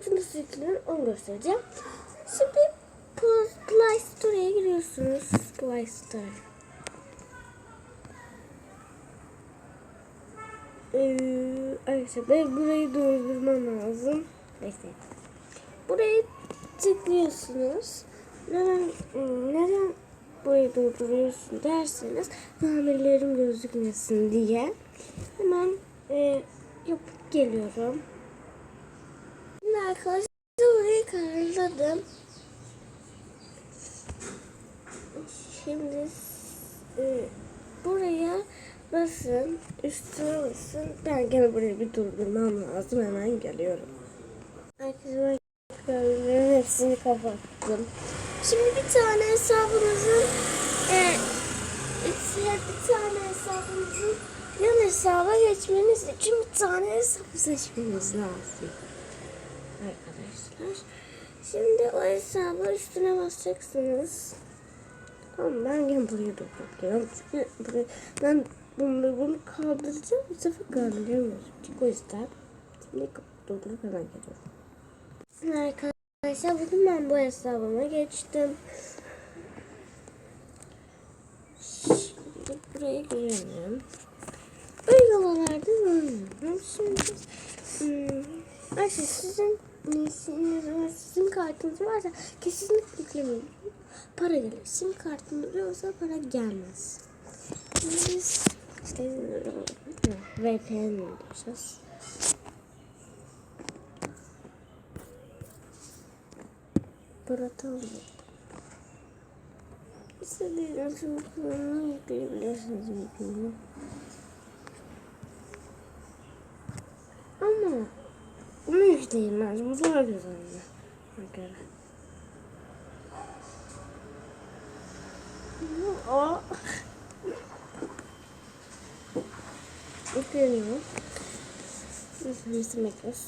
interneti nasıl yüklenir onu göstereceğim. Şimdi Play Store'ya giriyorsunuz. Play Store. Ee, ben burayı durdurmam lazım. Bekleyin. Burayı tıklıyorsunuz. Neden, neden burayı durduruyorsun derseniz namirlerim gözükmesin diye. Hemen e, yapıp geliyorum. Arkadaşlar burayı kararladım. Şimdi e, buraya basın, üstüne basın. Ben gene burayı bir durdurmam lazım. Hemen geliyorum. Herkese gördüğüm hepsini kapattım. Şimdi bir tane hesabınızın e, bir tane hesabınızın yan hesaba geçmeniz için bir tane hesap seçmeniz lazım. Arkadaşlar. Şimdi o hesabı üstüne basacaksınız. Tamam ben gene burayı durduruyorum. Çünkü burayı, ben bunu, bunu kaldıracağım. Bu sefer kaldıramıyorum. Çünkü o yüzden şimdi durdurup hemen geliyorum. Arkadaşlar bugün ben bu hesabıma geçtim. Şimdi buraya girelim. Uygulamalarda görmüyorum. Şimdi hmm, Ayşe sizin var, sim kartınız varsa kesinlikle yüklemeyin. Para gelir. Sim kartınız yoksa para gelmez. Biz işte VPN yapacağız. Bırakalım. İstediğiniz uygulamayı yükleyebilirsiniz uygulamayı. Ama bunu yükleyemez. Bu daha güzel. Bakın. O. Yükleniyor. Yüklemesi bekliyoruz.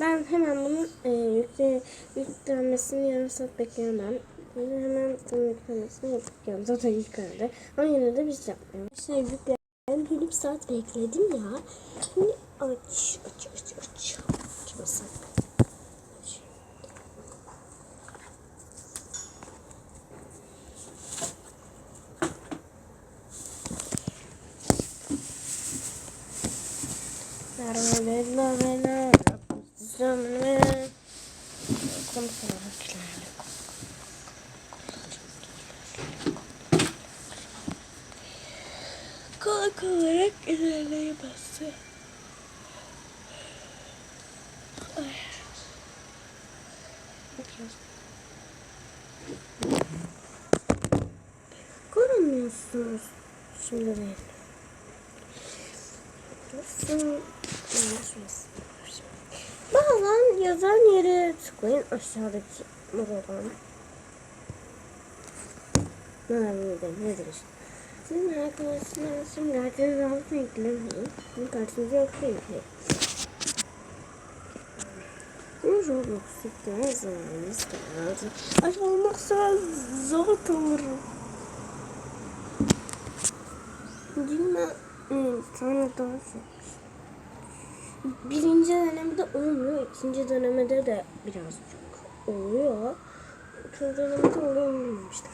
Ben hemen bunun e, yükle, yüklenmesini yarım saat bekleyemem. Ben hemen bunun yüklenmesini yapıyorum. Zaten yüklendi. Ama yine de biz yapmıyoruz. Arkadaşlar yükledim. Yarım saat bekledim ya. Şimdi aç, aç. Açmasak. Aç. Kalk olarak ilerleye bastı. Ay. Görmüyorsunuz şimdi değil. Bazen yazan yere tıklayın aşağıdaki buradan. Nerede nedir işte. Sizin arkadaşlar şimdi herkes altına eklemeyin. Sizin kartınızı yoksa ekleyin. Bu Roblox yükleyen zamanımız geldi. Aç olmazsa zor olurum. Dünya tane daha seç. Birinci denemede olmuyor. ikinci denemede de birazcık oluyor. Üçüncü denemede olmamıştı.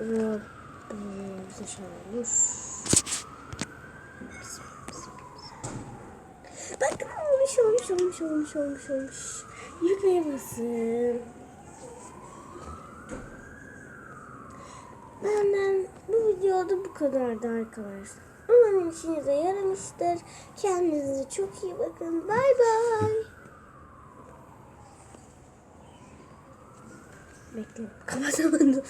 Ve bize çağırmış. Bakın olmuş olmuş olmuş olmuş olmuş olmuş. Yükleye basın. Benden videoda bu kadardı arkadaşlar. Umarım işinize yaramıştır. Kendinize çok iyi bakın. Bay bay. Bekle. Kapatamadım.